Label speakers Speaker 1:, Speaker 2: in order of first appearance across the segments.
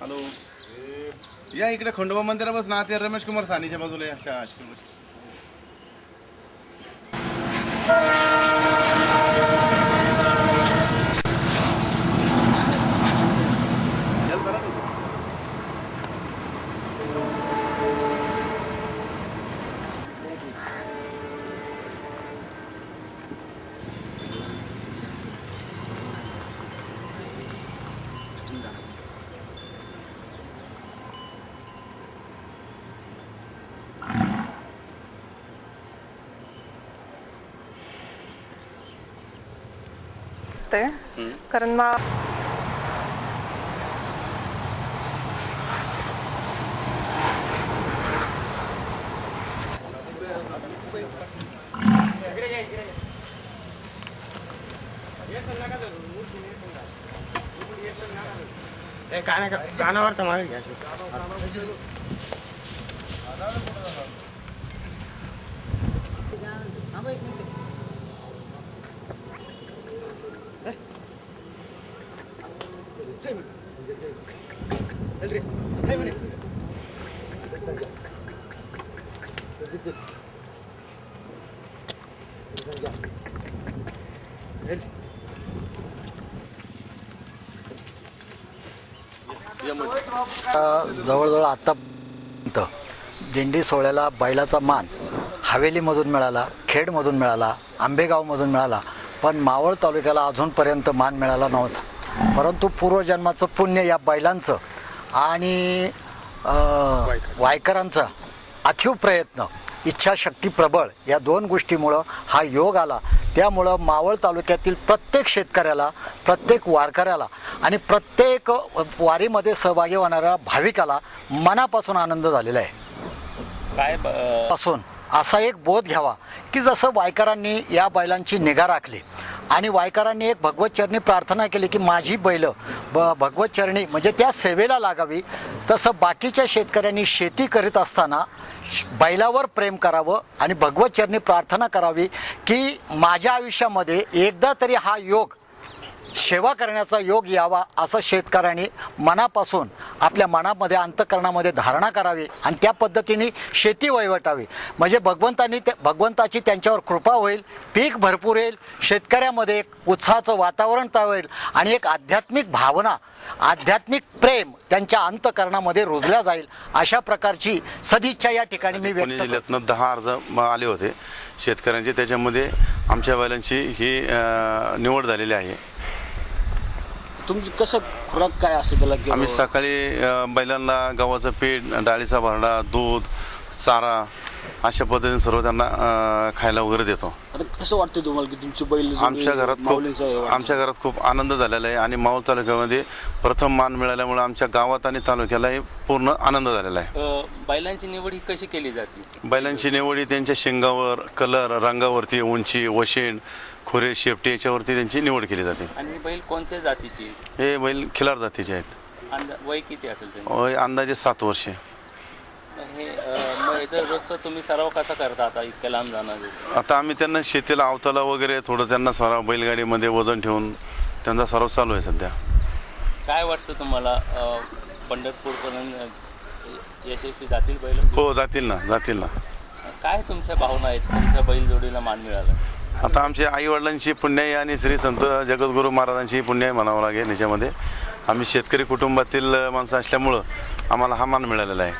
Speaker 1: Hello. या इकडे खंडोबा मंदिरापास ना ते रमेश कुमार सानीच्या बाजूला या अशा आश्रम
Speaker 2: वाटते कारण मा
Speaker 3: कानावर तर मागे घ्या
Speaker 4: जवळजवळ आत्तापर्यंत दिंडी सोहळ्याला बैलाचा मान हवेलीमधून मिळाला खेडमधून मिळाला आंबेगावमधून मिळाला पण मावळ तालुक्याला अजूनपर्यंत मान मिळाला नव्हता. परंतु पूर्वजन्माचं पुण्य या बैलांचं आणि अं, वायकरांचा अथीव प्रयत्न इच्छाशक्ती प्रबळ या दोन गोष्टीमुळं हा योग आला. त्यामुळं मावळ तालुक्यातील प्रत्येक शेतकऱ्याला प्रत्येक वारकऱ्याला आणि प्रत्येक वारीमध्ये सहभागी होणाऱ्या भाविकाला मनापासून आनंद झालेला आहे.
Speaker 5: काय ब-
Speaker 4: पासून असा एक बोध घ्यावा की जसं वायकरांनी या बैलांची निगा राखली आणि वायकरांनी एक भगवतचरणी प्रार्थना केली की माझी बैल ब भगवतचरणी म्हणजे त्या सेवेला लागावी. तसं बाकीच्या शेतकऱ्यांनी शेती करीत असताना बैलावर प्रेम करावं आणि भगवतचरणी प्रार्थना करावी की माझ्या आयुष्यामध्ये एकदा तरी हा योग सेवा करण्याचा योग यावा असं शेतकऱ्यांनी मनापासून आपल्या मनामध्ये अंतकरणामध्ये धारणा करावी आणि त्या पद्धतीने शेती वहिवटावी. म्हणजे भगवंतानी ते भगवंताची त्यांच्यावर कृपा होईल पीक भरपूर येईल शेतकऱ्यामध्ये एक उत्साहाचं वातावरण तयार होईल आणि एक आध्यात्मिक भावना आध्यात्मिक प्रेम त्यांच्या अंतकरणामध्ये रुजल्या जाईल अशा प्रकारची सदिच्छा या ठिकाणी मी व्यक्त.
Speaker 1: जिल्ह्यातनं दहा अर्ज आले होते. शेतकऱ्यांचे त्याच्यामध्ये आमच्या बैलांची ही निवड झालेली आहे.
Speaker 5: तुमचं कसं खुराक काय असतं त्याला किंवा-
Speaker 1: आम्ही सकाळी अं, बैलांना गव्हाचं पीठ डाळीचा भरडा दूध चारा अशा पद्धतीने सर्व त्यांना अं, खायला वगैरे देतो.
Speaker 5: आता कसं वाटतं तुम्हाला की तुमची बैल
Speaker 1: आमच्या घरात
Speaker 5: हे
Speaker 1: खूप? आमच्या घरात खूप आनंद झालेला आहे आणि माऊल तालुक्यामध्ये प्रथम मान मिळाल्यामुळे आमच्या गावात आणि तालुक्यालाही पूर्ण आनंद झालेला आहे.
Speaker 6: बैलांची निवड ही कशी केली जाते?
Speaker 1: बैलांची निवडी त्यांच्या शिंगावर कलर रंगावरती उंची वशेण खुरे शेपटी याच्यावरती त्यांची निवड केली जाते.
Speaker 6: आणि ही बैल कोणत्या जातीची?
Speaker 1: हे बैल खिलार जातीचे आहेत.
Speaker 6: वय किती असेल
Speaker 1: वय अंदाजे सात वर्षे.
Speaker 6: हे मग रोजचा तुम्ही सराव कसा करता आता इतक्या लांब जाणार
Speaker 1: आता आम्ही त्यांना शेतीला अवताला वगैरे थोडं त्यांना सराव बैलगाडीमध्ये वजन ठेवून त्यांचा सराव चालू आहे सध्या.
Speaker 6: काय वाटतं तुम्हाला अ, पंढरपूरपर्यंत यशस्वी जातील बैल?
Speaker 1: हो जातील ना जातील ना.
Speaker 6: काय तुमच्या भावना आहेत? तुमच्या बैलजोडीला मान मिळाला
Speaker 1: आता आमच्या आई वडिलांची पुण्याई आणि श्री संत जगद्गुरू महाराजांची पुण्याई म्हणावं लागेल याच्यामध्ये. आम्ही शेतकरी कुटुंबातील माणसं असल्यामुळं आम्हाला हा मान मिळालेला आहे.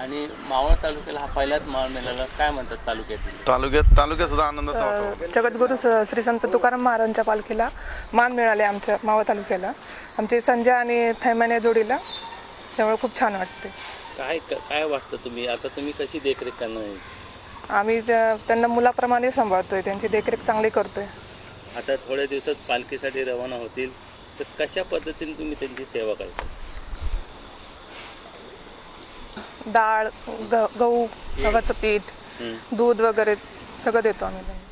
Speaker 6: आणि मावळ तालुक्याला हा पहिलाच माळ मिळाला. काय म्हणतात तालुक्यातील?
Speaker 1: तालुक्यात तालुक्यात सुद्धा आनंदाचा वातावरण
Speaker 2: जगद्गुरू स- श्री संत तुकाराम महाराजांच्या पालखीला मान मिळाले आमच्या मावळ तालुक्याला. आमचे संजय आणि थैमाने जोडीला. त्यामुळे खूप छान वाटते.
Speaker 6: काय काय वाटतं तुम्ही? आता तुम्ही कशी देखरेख करणार आहे?
Speaker 2: आम्ही त्या- त्यांना मुलाप्रमाणे सांभाळतोय. त्यांची देखरेख चांगली करतोय.
Speaker 6: आता थोड्या दिवसात पालखीसाठी रवाना होतील. तर कशा पद्धतीने तुम्ही त्यांची सेवा करता?
Speaker 2: डाळ ग गहू गव्हाचं पीठ दूध वगैरे सगळं देतो आम्ही. त्यांना